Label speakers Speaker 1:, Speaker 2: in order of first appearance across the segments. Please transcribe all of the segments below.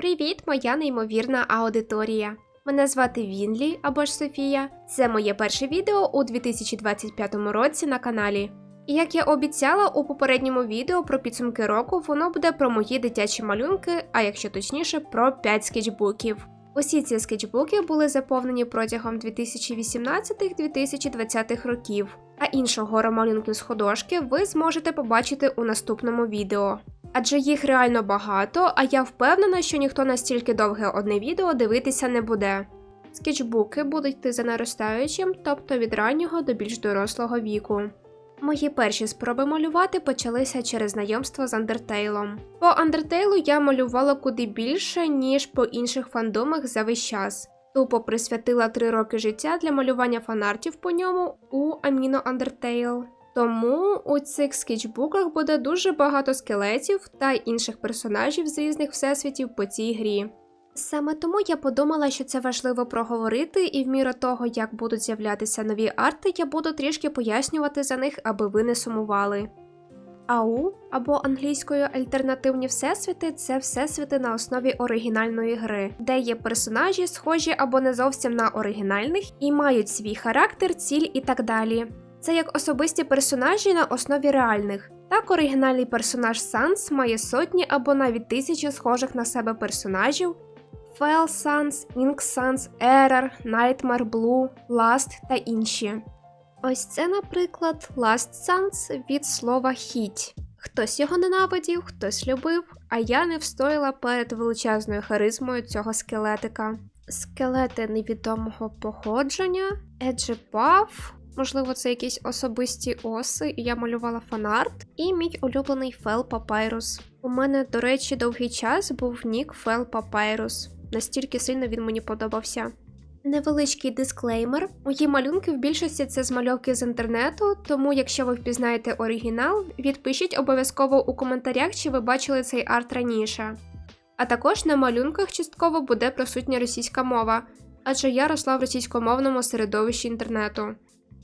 Speaker 1: Привіт, моя неймовірна аудиторія. Мене звати Вінлі або ж Софія. Це моє перше відео у 2025 році на каналі. І як я обіцяла у попередньому відео про підсумки року, воно буде про мої дитячі малюнки, а якщо точніше, про 5 скетчбуків. Усі ці скетчбуки були заповнені протягом 2018-2020 років, а іншого малюнків з художки ви зможете побачити у наступному відео. Адже їх реально багато, а я впевнена, що ніхто настільки довге одне відео дивитися не буде. Скетчбуки будуть йти за наростаючим, тобто від раннього до більш дорослого віку. Мої перші спроби малювати почалися через знайомство з Андертейлом. По Андертейлу я малювала куди більше, ніж по інших фандомах за весь час. Тупо присвятила три роки життя для малювання фанартів по ньому у Аміно Андертейл. Тому у цих скетчбуках буде дуже багато скелетів та інших персонажів з різних всесвітів по цій грі. Саме тому я подумала, що це важливо проговорити, і в міру того, як будуть з'являтися нові арти, я буду трішки пояснювати за них, аби ви не сумували. АУ або англійською альтернативні всесвіти це всесвіти на основі оригінальної гри, де є персонажі, схожі або не зовсім на оригінальних, і мають свій характер, ціль і так далі. Це як особисті персонажі на основі реальних. Так, оригінальний персонаж Санс має сотні або навіть тисячі схожих на себе персонажів. Fell Sans, Ink Sans, Error, Nightmare Blue, Last та інші. Ось це, наприклад, Last Sans від слова хіть. Хтось його ненавидів, хтось любив, а я не встояла перед величезною харизмою цього скелетика. Скелети невідомого походження, Еджепав, можливо, це якісь особисті оси, і я малювала фанарт, і мій улюблений Фел Папайрус. У мене, до речі, довгий час був нік Фел Папайрус. Настільки сильно він мені подобався. Невеличкий дисклеймер. Мої малюнки в більшості це змальовки з інтернету, тому якщо ви впізнаєте оригінал, відпишіть обов'язково у коментарях, чи ви бачили цей арт раніше. А також на малюнках частково буде присутня російська мова, адже я росла в російськомовному середовищі інтернету.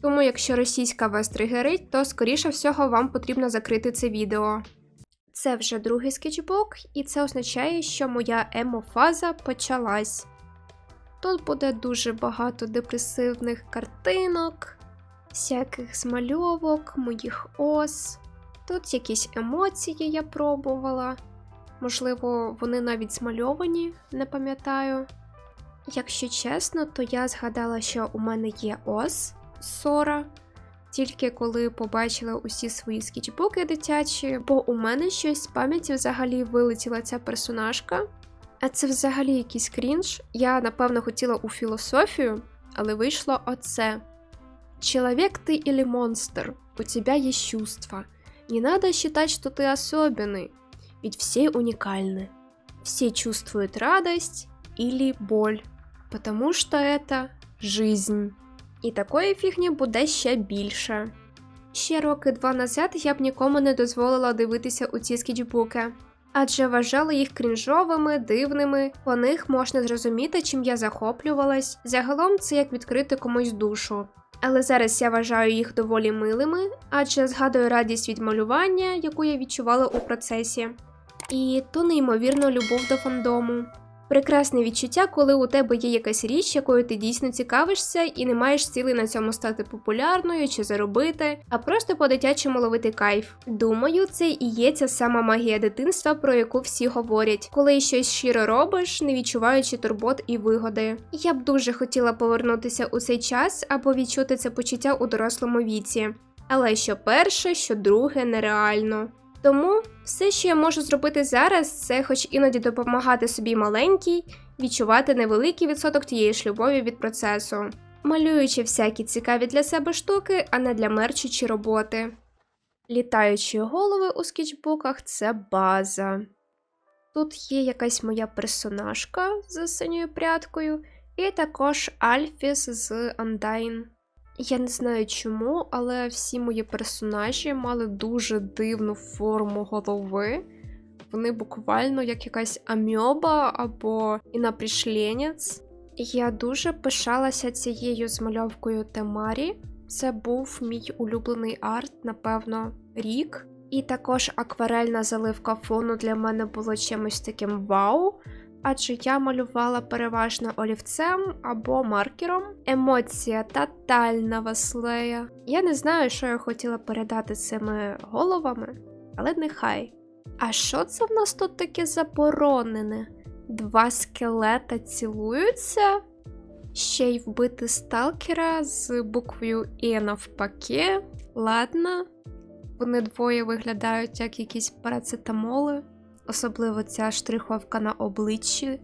Speaker 1: Тому якщо російська вас тригерить, то скоріше всього вам потрібно закрити це відео. Це вже другий скетчбук, і це означає, що моя емо-фаза почалась. Тут буде дуже багато депресивних картинок, всяких змальовок, моїх ос. Тут якісь емоції я пробувала. Можливо, вони навіть змальовані, не пам'ятаю. Якщо чесно, то я згадала, що у мене є ос Сора, тільки коли побачила усі свої скетчбуки дитячі, бо у мене щось з пам'яті взагалі вилетіла ця персонажка. А це взагалі якийсь крінж. Я, напевно, хотіла у філософію, але вийшло оце. Человек ты или монстр, у тебя есть чувства. Не надо считать, что ты особенный, ведь все уникальны. Все чувствуют радость или боль, потому что это жизнь. І такої фігні буде ще більше. Ще роки два назад я б нікому не дозволила дивитися у ці скетчбуки, адже вважала їх крінжовими, дивними, по них можна зрозуміти, чим я захоплювалась. Загалом це як відкрити комусь душу. Але зараз я вважаю їх доволі милими, адже згадую радість від малювання, яку я відчувала у процесі, і ту неймовірну любов до фандому. Прекрасне відчуття, коли у тебе є якась річ, якою ти дійсно цікавишся, і не маєш цілей на цьому стати популярною чи заробити, а просто по-дитячому ловити кайф. Думаю, це і є ця сама магія дитинства, про яку всі говорять, коли щось щиро робиш, не відчуваючи турбот і вигоди. Я б дуже хотіла повернутися у цей час або відчути це почуття у дорослому віці. Але що перше, що друге нереально. Тому все, що я можу зробити зараз, це хоч іноді допомагати собі маленькій, відчувати невеликий відсоток тієї ж любові від процесу, малюючи всякі цікаві для себе штуки, а не для мерчі чи роботи. Літаючі голови у скетчбуках це база. Тут є якась моя персонажка з синьою прядкою, і також Альфіс з Undyne. Я не знаю чому, але всі мої персонажі мали дуже дивну форму голови. Вони буквально як якась амьоба або інапрішленець. Я дуже пишалася цією змальовкою Темарі. Це був мій улюблений арт, напевно, рік. І також акварельна заливка фону для мене було чимось таким вау. Адже я малювала переважно олівцем або маркером. Емоція тотальна васлея. Я не знаю, що я хотіла передати цими головами, але нехай. А що це в нас тут таке заборонене? Два скелета цілуються? Ще й вбити сталкера з буквою І навпаки. Ладно. Вони двоє виглядають як якісь парацетамоли, особливо ця штриховка на обличчі.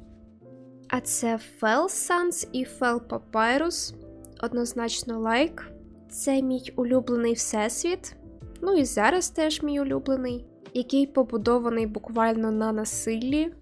Speaker 1: А це Fell Sans і Fell Papyrus. Однозначно лайк. Це мій улюблений всесвіт. Ну і зараз теж мій улюблений, який побудований буквально на насиллі.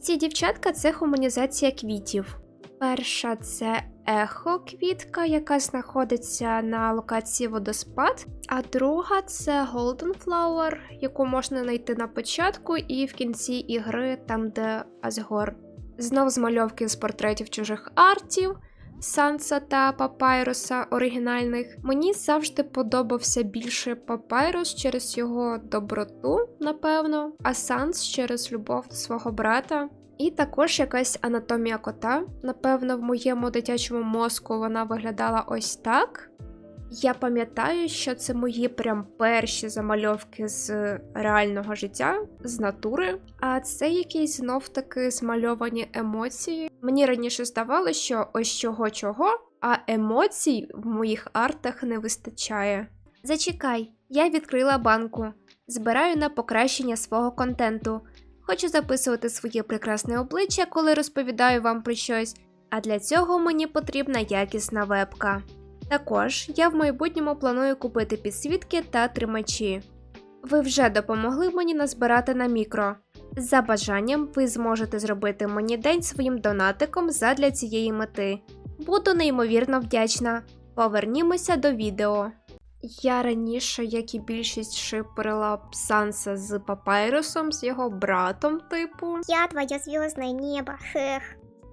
Speaker 1: Ці дівчатка це гуманізація квітів. Перша це ехо квітка, яка знаходиться на локації водоспад. А друга це Golden Flower, яку можна знайти на початку і в кінці ігри, там де Асгор. Знов змальовки з портретів чужих артів. Санса та Папайруса оригінальних. Мені завжди подобався більше Папайрус через його доброту, напевно, а Санс через любов до свого брата. І також якась анатомія кота. Напевно, в моєму дитячому мозку вона виглядала ось так. Я пам'ятаю, що це мої прям перші замальовки з реального життя, з натури. А це якісь знов таки змальовані емоції. Мені раніше здавалося, що ось чого чого, а емоцій в моїх артах не вистачає. Зачекай, я відкрила банку, збираю на покращення свого контенту. Хочу записувати своє прекрасне обличчя, коли розповідаю вам про щось, а для цього мені потрібна якісна вебка. Також я в майбутньому планую купити підсвітки та тримачі. Ви вже допомогли мені назбирати на мікро. За бажанням, ви зможете зробити мені день своїм донатиком задля цієї мети. Буду неймовірно вдячна. Повернімося до відео. Я раніше, як і більшість, шиперила Санса з Папайрусом, з його братом, типу.
Speaker 2: Я твое звездное небо, хех.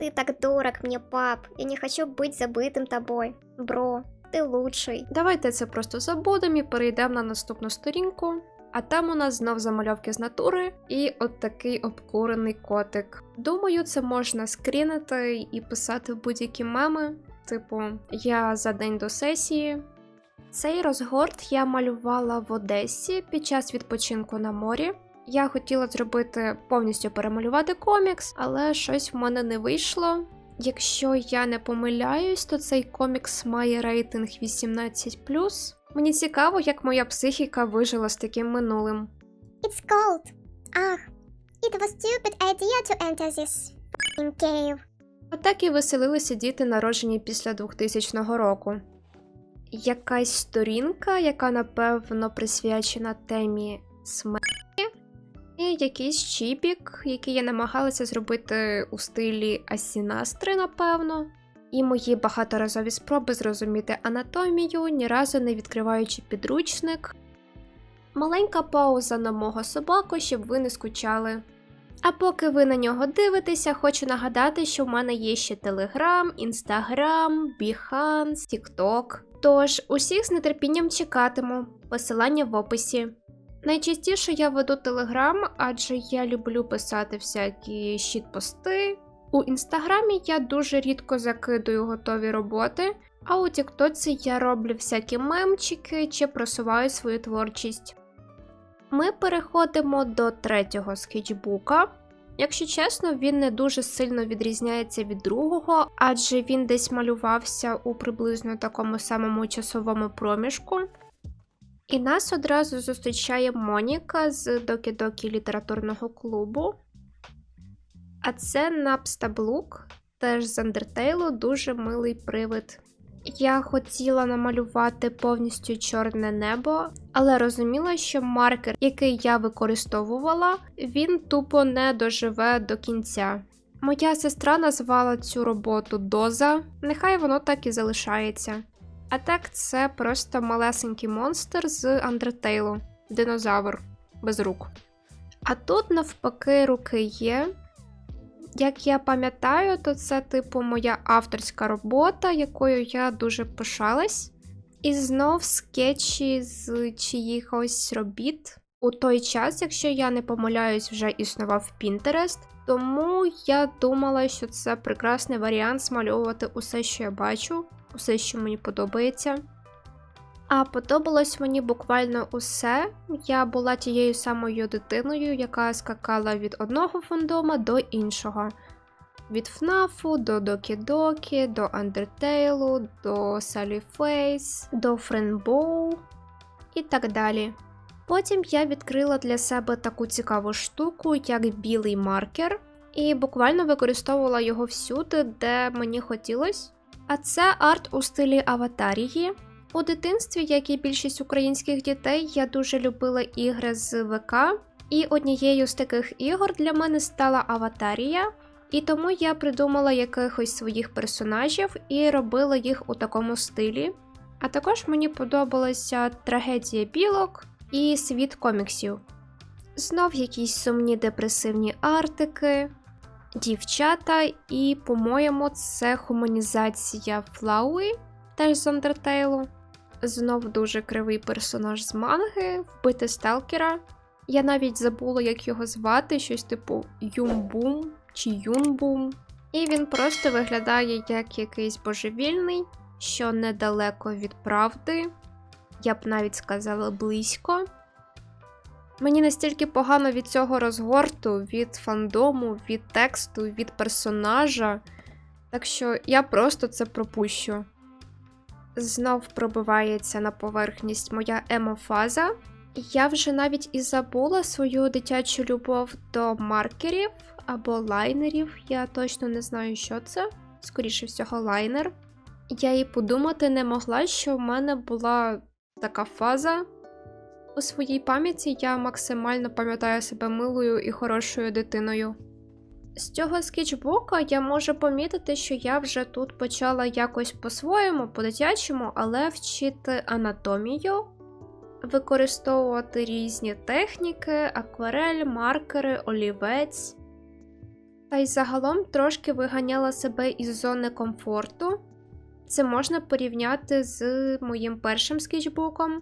Speaker 2: Ты так дорог мне, пап. Я не хочу быть забытым тобой. Бро, ты лучший.
Speaker 1: Давайте це просто забудемо і перейдемо на наступну сторінку. А там у нас знов замальовки з натури і от такий обкурений котик. Думаю, це можна скрінити і писати в будь-які меми. Типу, я за день до сесії. цей розгорт я малювала в Одесі під час відпочинку на морі. Я хотіла зробити повністю перемалювати комікс, але щось в мене не вийшло. Якщо я не помиляюсь, то цей комікс має рейтинг 18. Мені цікаво, як моя психіка вижила з таким минулим.
Speaker 2: It's cold. Ах, it was stupid idea to enter this cave.
Speaker 1: Отак і веселилися діти, народжені після 2000 року. Якась сторінка, яка напевно присвячена темі смерті, і якийсь чіпік, який я намагалася зробити у стилі Асінастри, напевно. І мої багаторазові спроби зрозуміти анатомію, ні разу не відкриваючи підручник. Маленька пауза на мого собаку, щоб ви не скучали. А поки ви на нього дивитеся, хочу нагадати, що в мене є ще Телеграм, Інстаграм, Behance, Тікток. Тож усіх з нетерпінням чекатиму. Посилання в описі. Найчастіше я веду Телеграм, адже я люблю писати всякі щит-пости. У інстаграмі я дуже рідко закидую готові роботи, а у Тіктоці я роблю всякі мемчики чи просуваю свою творчість. Ми переходимо до третього скетчбука. Якщо чесно, він не дуже сильно відрізняється від другого, адже він десь малювався у приблизно такому самому часовому проміжку. І нас одразу зустрічає Моніка з Докі-Докі літературного клубу. А це Напстаблук, теж з Андертейлу, дуже милий привид. Я хотіла намалювати повністю чорне небо, але розуміла, що маркер, який я використовувала, він тупо не доживе до кінця. Моя сестра назвала цю роботу Доза, нехай воно так і залишається. А так, це просто малесенький монстр з Андертейлу, динозавр без рук. А тут, навпаки, руки є. Як я пам'ятаю, то це, типу, моя авторська робота, якою я дуже пишалась. І знов скетчі з чиїхось робіт. У той час, якщо я не помиляюсь, вже існував Pinterest. Тому я думала, що це прекрасний варіант змальовувати усе, що я бачу, усе, що мені подобається. А подобалось мені буквально усе. Я була тією самою дитиною, яка скакала від одного фандома до іншого. Від ФНАФу до Докі Докі, до Undertale, до Sally Face, до Френбоу і так далі. Потім я відкрила для себе таку цікаву штуку, як білий маркер, і буквально використовувала його всюди, де мені хотілося. А це арт у стилі аватарії. У дитинстві, як і більшість українських дітей, я дуже любила ігри з ВК, і однією з таких ігор для мене стала аватарія. І тому я придумала якихось своїх персонажів і робила їх у такому стилі. А також мені подобалася трагедія білок і світ коміксів. Знов якісь сумні депресивні артики, дівчата, і, по-моєму, це хуманізація Флауи, теж з Андертейлу. Знов дуже кривий персонаж з манги, вбити сталкера. Я навіть забула, як його звати, щось типу Юмбум чи Юнбум. І він просто виглядає як якийсь божевільний, що недалеко від правди. Я б навіть сказала близько. Мені настільки погано від цього розгорту, від фандому, від тексту, від персонажа. Так що я просто це пропущу. Знов пробивається на поверхність моя емофаза. Я вже навіть і забула свою дитячу любов до маркерів або лайнерів. Я точно не знаю, що це. Скоріше всього, лайнер. Я і подумати не могла, що в мене була така фаза. У своїй пам'яті я максимально пам'ятаю себе милою і хорошою дитиною. З цього скетчбука я можу помітити, що я вже тут почала якось по-своєму, по-дитячому, але вчити анатомію, використовувати різні техніки, акварель, маркери, олівець. Та й загалом трошки виганяла себе із зони комфорту. Це можна порівняти з моїм першим скетчбуком.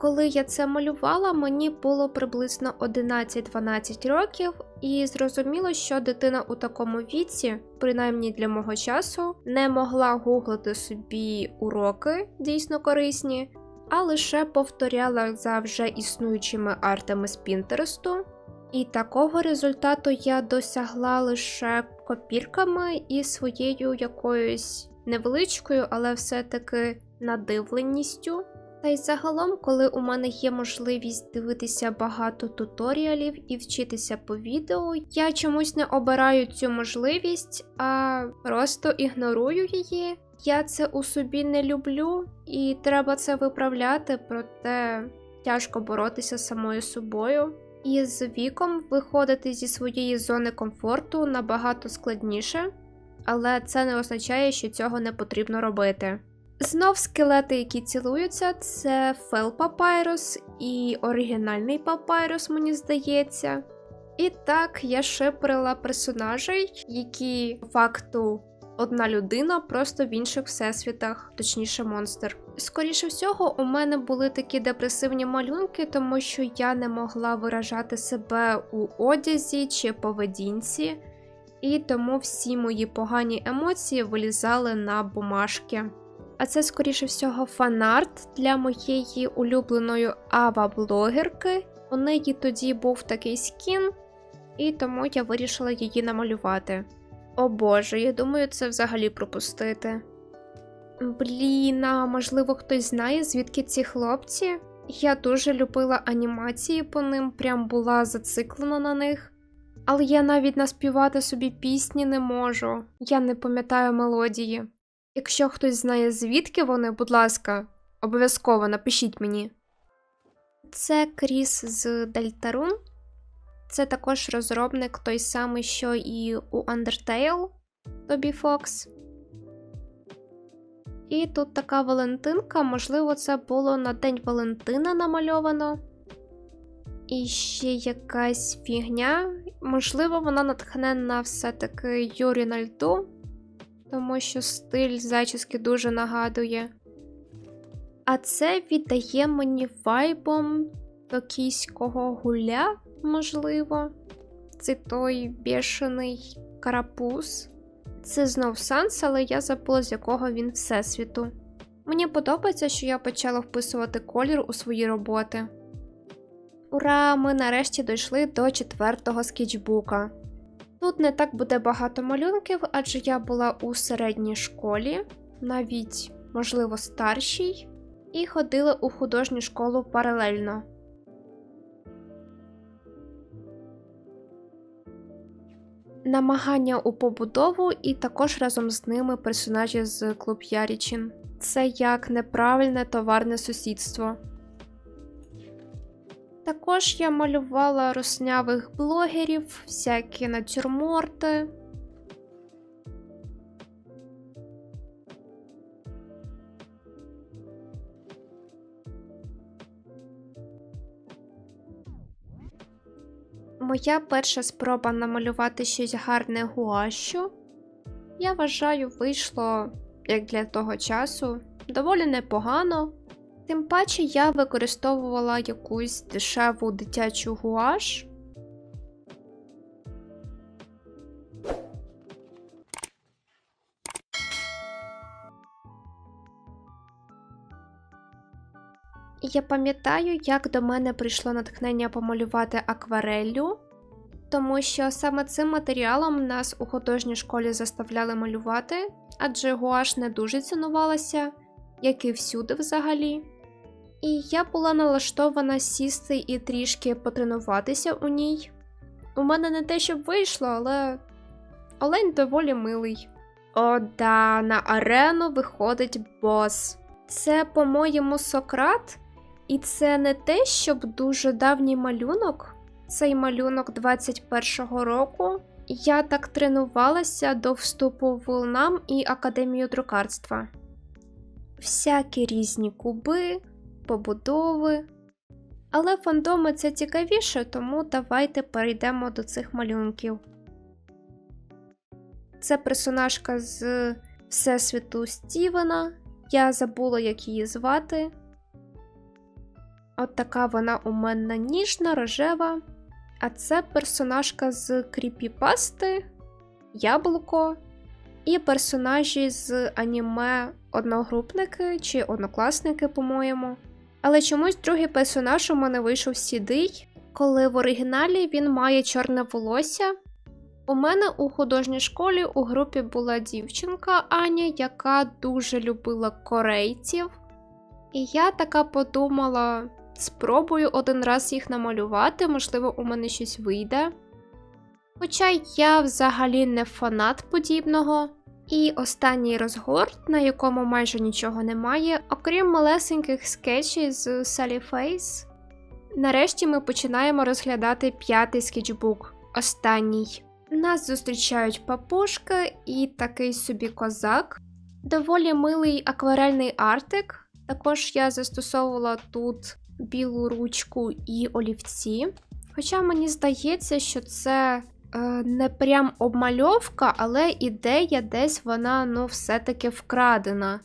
Speaker 1: Коли я це малювала, мені було приблизно 11-12 років, і зрозуміло, що дитина у такому віці, принаймні для мого часу, не могла гуглити собі уроки дійсно корисні, а лише повторяла за вже існуючими артами з Пінтересту. І такого результату я досягла лише копірками і своєю якоюсь невеличкою, але все-таки надивленістю. Та й загалом, коли у мене є можливість дивитися багато туторіалів і вчитися по відео, я чомусь не обираю цю можливість, а просто ігнорую її. Я це у собі не люблю, і треба це виправляти, проте тяжко боротися з самою собою. І з віком виходити зі своєї зони комфорту набагато складніше, але це не означає, що цього не потрібно робити. Знов скелети, які цілуються, це Фел Папайрус і оригінальний Папайрус, мені здається. І так, я шиперила персонажей, які факту одна людина, просто в інших всесвітах, точніше, монстр. Скоріше всього, у мене були такі депресивні малюнки, тому що я не могла виражати себе у одязі чи поведінці, і тому всі мої погані емоції вилізали на бумажки. А це, скоріше всього, фанарт для моєї улюбленої ава-блогерки. У неї тоді був такий скін, і тому я вирішила її намалювати. О боже, я думаю, це взагалі пропустити. Блін, а можливо, хтось знає, звідки ці хлопці? Я дуже любила анімації по ним, прям була зациклена на них. Але я навіть наспівати собі пісні не можу. Я не пам'ятаю мелодії. Якщо хтось знає, звідки вони, будь ласка, обов'язково напишіть мені. Це Кріс з Дельтарун. Це також розробник той самий, що і у Undertale Тобі Фокс. І тут така Валентинка, можливо, це було на День Валентина намальовано. І ще якась фігня. Можливо, вона натхненна все-таки Юрі на льду, тому що стиль зачіски дуже нагадує. А це віддає мені вайбом токійського гуля, можливо. це той бішений карапуз. Це знов Санс, але я забула, з якого він всесвіту. Мені подобається, що я почала вписувати колір у свої роботи. Ура! Ми нарешті дійшли до четвертого скетчбука. Тут не так буде багато малюнків, адже я була у середній школі, навіть, можливо, старшій, і ходила у художню школу паралельно. Намагання у побудову, і також разом з ними персонажі з клуб Ярічин. Це як неправильне товарне сусідство. Також я малювала руснявих блогерів, всякі натюрморти. Моя перша спроба намалювати щось гарне гуашу. Я вважаю, вийшло, як для того часу, доволі непогано. Тим паче я використовувала якусь дешеву дитячу гуаш. Я пам'ятаю, як до мене прийшло натхнення помалювати аквареллю, тому що саме цим матеріалом нас у художній школі заставляли малювати, адже гуаш не дуже цінувалася, як і всюди взагалі. І я була налаштована сісти і трішки потренуватися у ній. У мене не те, щоб вийшло, але олень доволі милий. О, да, на арену виходить бос. Це, по-моєму, Сократ, і це не те, щоб дуже давній малюнок. Цей малюнок 21-го року. Я так тренувалася до вступу в ЛНАМ і Академію друкарства. Всякі різні куби, побудови. Але фандоми це цікавіше, тому давайте перейдемо до цих малюнків. Це персонажка з Всесвіту Стівена. Я забула, як її звати. От така вона у мене ніжна, рожева. А це персонажка з кріпіпасти, Яблуко. І персонажі з аніме одногрупники чи однокласники, по-моєму. Але чомусь другий персонаж у мене вийшов сідий, коли в оригіналі він має чорне волосся. У мене у художній школі у групі була дівчинка Аня, яка дуже любила корейців. І я така подумала: спробую один раз їх намалювати, можливо, у мене щось вийде. Хоча я взагалі не фанат подібного. І останній розгорт, на якому майже нічого немає, окрім малесеньких скетчів з Sally Face. Нарешті ми починаємо розглядати п'ятий скетчбук, останній. Нас зустрічають папушка і такий собі козак. Доволі милий акварельний артик. Також я застосовувала тут білу ручку і олівці. Хоча мені здається, що це не прям обмальовка, але ідея десь вона ну, все-таки вкрадена.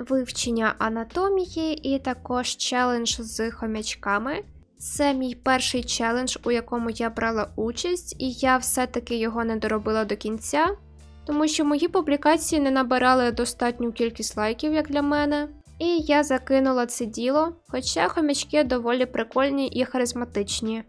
Speaker 1: Вивчення анатомії і також челендж з хомячками. Це мій перший челендж, у якому я брала участь, і я все-таки його не доробила до кінця, тому що мої публікації не набирали достатню кількість лайків, як для мене. І я закинула це діло, хоча хомячки доволі прикольні і харизматичні.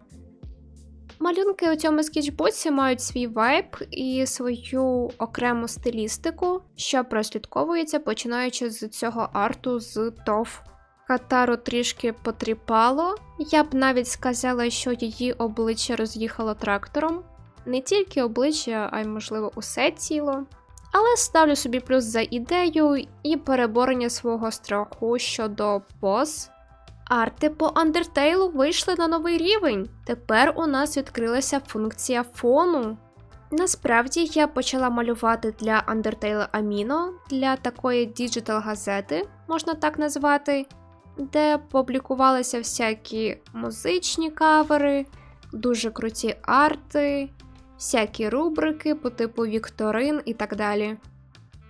Speaker 1: Малюнки у цьому скетчбуці мають свій вайб і свою окрему стилістику, що прослідковується починаючи з цього арту з ТОВ. Катару трішки потріпало, я б навіть сказала, що її обличчя роз'їхало трактором. Не тільки обличчя, а й, можливо, усе тіло. Але ставлю собі плюс за ідею і переборення свого страху щодо поз. Арти по Undertale вийшли на новий рівень. Тепер у нас відкрилася функція фону. Насправді я почала малювати для Undertale Amino, для такої діджитал газети, можна так назвати, де публікувалися всякі музичні кавери, дуже круті арти, всякі рубрики по типу Вікторин і так далі.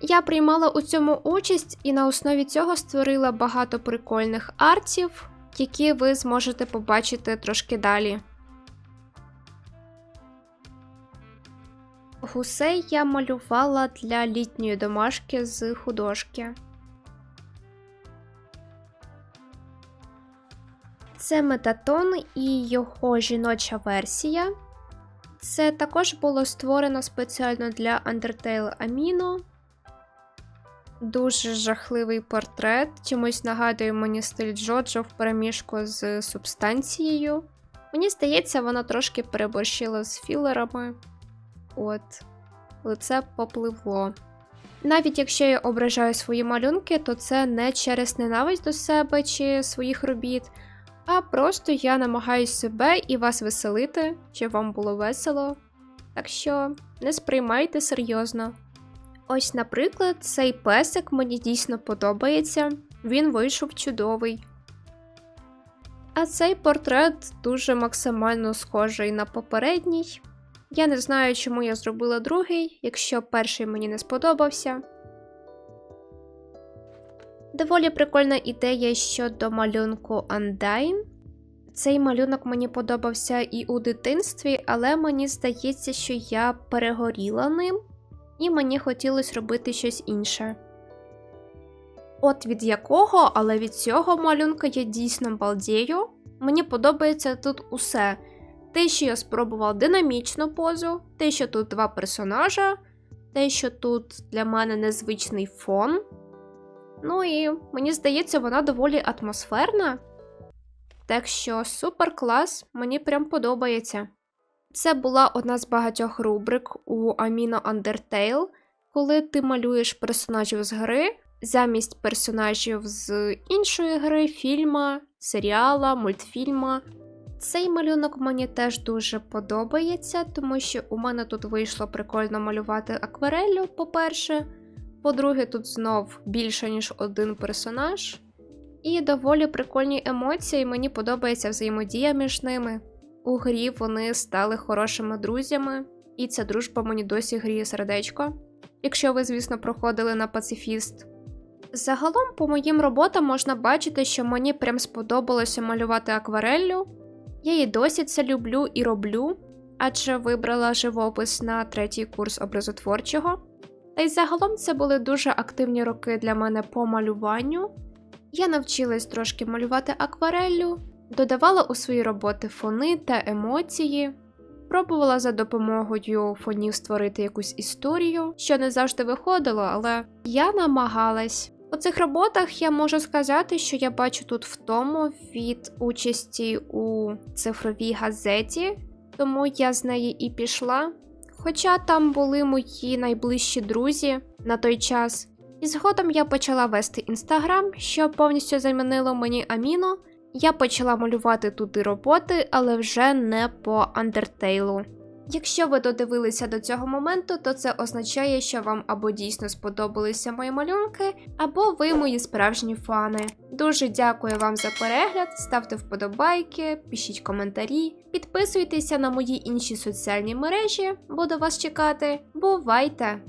Speaker 1: Я приймала у цьому участь і на основі цього створила багато прикольних артів, які ви зможете побачити трошки далі. Гусей я малювала для літньої домашки з художки. Це метатон і його жіноча версія. Це також було створено спеціально для Undertale Amino. Дуже жахливий портрет. Чомусь нагадує мені стиль Джоджо в переміжку з субстанцією. Мені здається, вона трошки переборщила з філерами. От, лице попливло. Навіть якщо я ображаю свої малюнки, то це не через ненависть до себе чи своїх робіт, а просто я намагаюсь себе і вас веселити, щоб вам було весело. Так що не сприймайте серйозно. Ось, наприклад, цей песик мені дійсно подобається, він вийшов чудовий. А цей портрет дуже максимально схожий на попередній. Я не знаю, чому я зробила другий, якщо перший мені не сподобався. Доволі прикольна ідея щодо малюнку Undyne. Цей малюнок мені подобався і у дитинстві, але мені здається, що я перегоріла ним, і мені хотілося робити щось інше. От від якого, але від цього малюнка я дійсно балдію. Мені подобається тут усе. Те, що я спробував динамічну позу, те, що тут два персонажа, те, що тут для мене незвичний фон. Ну і мені здається, вона доволі атмосферна. Так що супер клас, мені прям подобається. Це була одна з багатьох рубрик у Amino Undertale, коли ти малюєш персонажів з гри замість персонажів з іншої гри, фільма, серіала, мультфільма. Цей малюнок мені теж дуже подобається, тому що у мене тут вийшло прикольно малювати аквареллю, по-перше. По-друге, тут знов більше, ніж один персонаж. І доволі прикольні емоції, мені подобається взаємодія між ними. У грі вони стали хорошими друзями, і ця дружба мені досі гріє сердечко. Якщо ви, звісно, проходили на пацифіст. Загалом, по моїм роботам можна бачити, що мені прям сподобалося малювати аквареллю. Я і досі це люблю і роблю, адже вибрала живопис на третій курс образотворчого. Та й загалом це були дуже активні роки для мене по малюванню. Я навчилась трошки малювати аквареллю, додавала у свої роботи фони та емоції, пробувала за допомогою фонів створити якусь історію, що не завжди виходило, але я намагалась. У цих роботах я можу сказати, що я бачу тут втому від участі у цифровій газеті, тому я з неї і пішла. Хоча там були мої найближчі друзі на той час. І згодом я почала вести інстаграм, що повністю замінило мені Аміно. Я почала малювати туди роботи, але вже не по андертейлу. Якщо ви додивилися до цього моменту, то це означає, що вам або дійсно сподобалися мої малюнки, або ви мої справжні фани. Дуже дякую вам за перегляд, ставте вподобайки, пишіть коментарі, підписуйтеся на мої інші соціальні мережі, буду вас чекати. Бувайте!